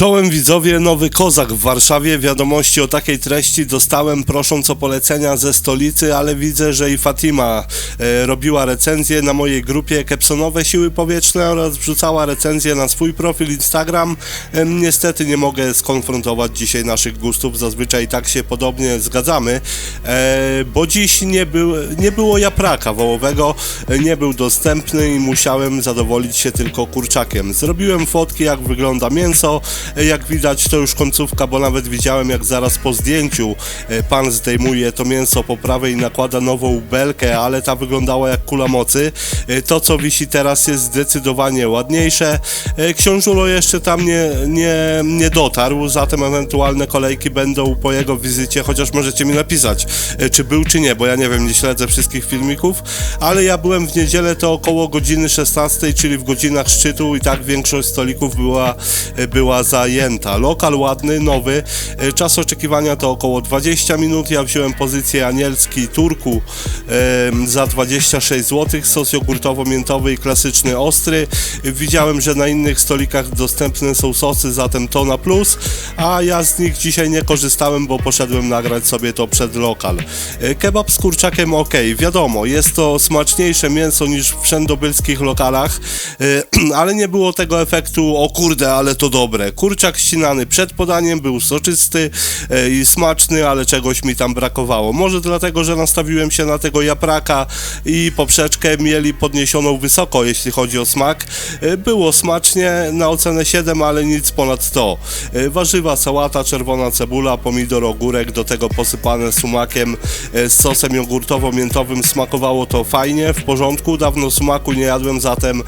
Czołem widzowie, nowy kozak w Warszawie. Wiadomości o takiej treści dostałem prosząc o polecenia ze stolicy, ale widzę, że i Fatima e, robiła recenzję na mojej grupie Kepsonowe Siły Powietrzne oraz wrzucała recenzję na swój profil Instagram. E, niestety nie mogę skonfrontować dzisiaj naszych gustów, zazwyczaj tak się podobnie zgadzamy, e, bo dziś nie, był, nie było japraka wołowego, e, nie był dostępny i musiałem zadowolić się tylko kurczakiem. Zrobiłem fotki jak wygląda mięso, jak widać to już końcówka, bo nawet widziałem jak zaraz po zdjęciu e, pan zdejmuje to mięso po prawej i nakłada nową belkę, ale ta wyglądała jak kula mocy. E, To co wisi teraz jest zdecydowanie ładniejsze. E, Książulo jeszcze tam nie, nie, nie dotarł, zatem ewentualne kolejki będą po jego wizycie, chociaż możecie mi napisać, e, czy był czy nie, bo ja nie wiem, nie śledzę wszystkich filmików, ale ja byłem w niedzielę to około godziny 16, czyli w godzinach szczytu i tak większość stolików była, e, była zajęta. Lokal ładny, nowy, e, czas oczekiwania to około 20 minut, ja wziąłem pozycję anielski turku za 26 zł, sos jogurtowo-miętowy i klasyczny ostry. Widziałem, że na innych stolikach dostępne są sosy, zatem to na plus, a ja z nich dzisiaj nie korzystałem, bo poszedłem nagrać sobie to przed lokal. E, Kebab z kurczakiem ok, wiadomo, jest to smaczniejsze mięso niż w wszędobylskich lokalach, e, ale nie było tego efektu, o kurde, ale to dobre. Kurczak ścinany przed podaniem był soczysty e, i smaczny, ale czegoś mi tam brakowało. Może dlatego, że nastawiłem się na tego japraka i poprzeczkę mieli podniesioną wysoko, jeśli chodzi o smak. E, Było smacznie, na ocenę 7, ale nic ponad to. E, Warzywa, sałata, czerwona cebula, pomidor, ogórek, do tego posypane sumakiem z sosem jogurtowo-miętowym. Smakowało to fajnie, w porządku. Dawno smaku nie jadłem, zatem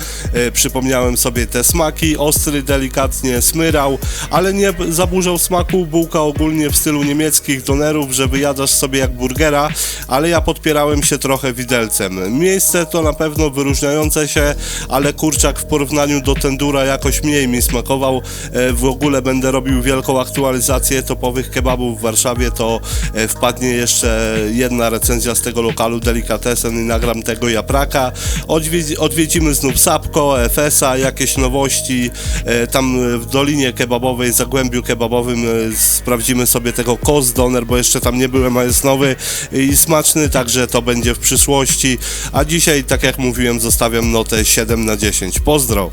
przypomniałem sobie te smaki. Ostry, delikatnie smyrał, ale nie zaburzał smaku. Bułka ogólnie w stylu niemieckich donerów, że wyjadasz sobie jak burgera, ale ja podpierałem się trochę widelcem. Miejsce to na pewno wyróżniające się, ale kurczak w porównaniu do tendura jakoś mniej mi smakował. E, W ogóle będę robił wielką aktualizację topowych kebabów w Warszawie, to e, wpadnie jeszcze jedna recenzja z tego lokalu Delikatesen i nagram tego japraka. Odwiedzi, odwiedzimy znów Sapko, FS-a, jakieś nowości. E, Tam w Dolinie Kebabowej, Zagłębiu Kebabowym e, sprawdzimy sobie tego Kos Doner, bo jeszcze tam nie byłem, a jest nowy i smaczny, także to będzie w przyszłości. A dzisiaj, tak jak mówiłem, zostawiam notę 7 na 10. Pozdro!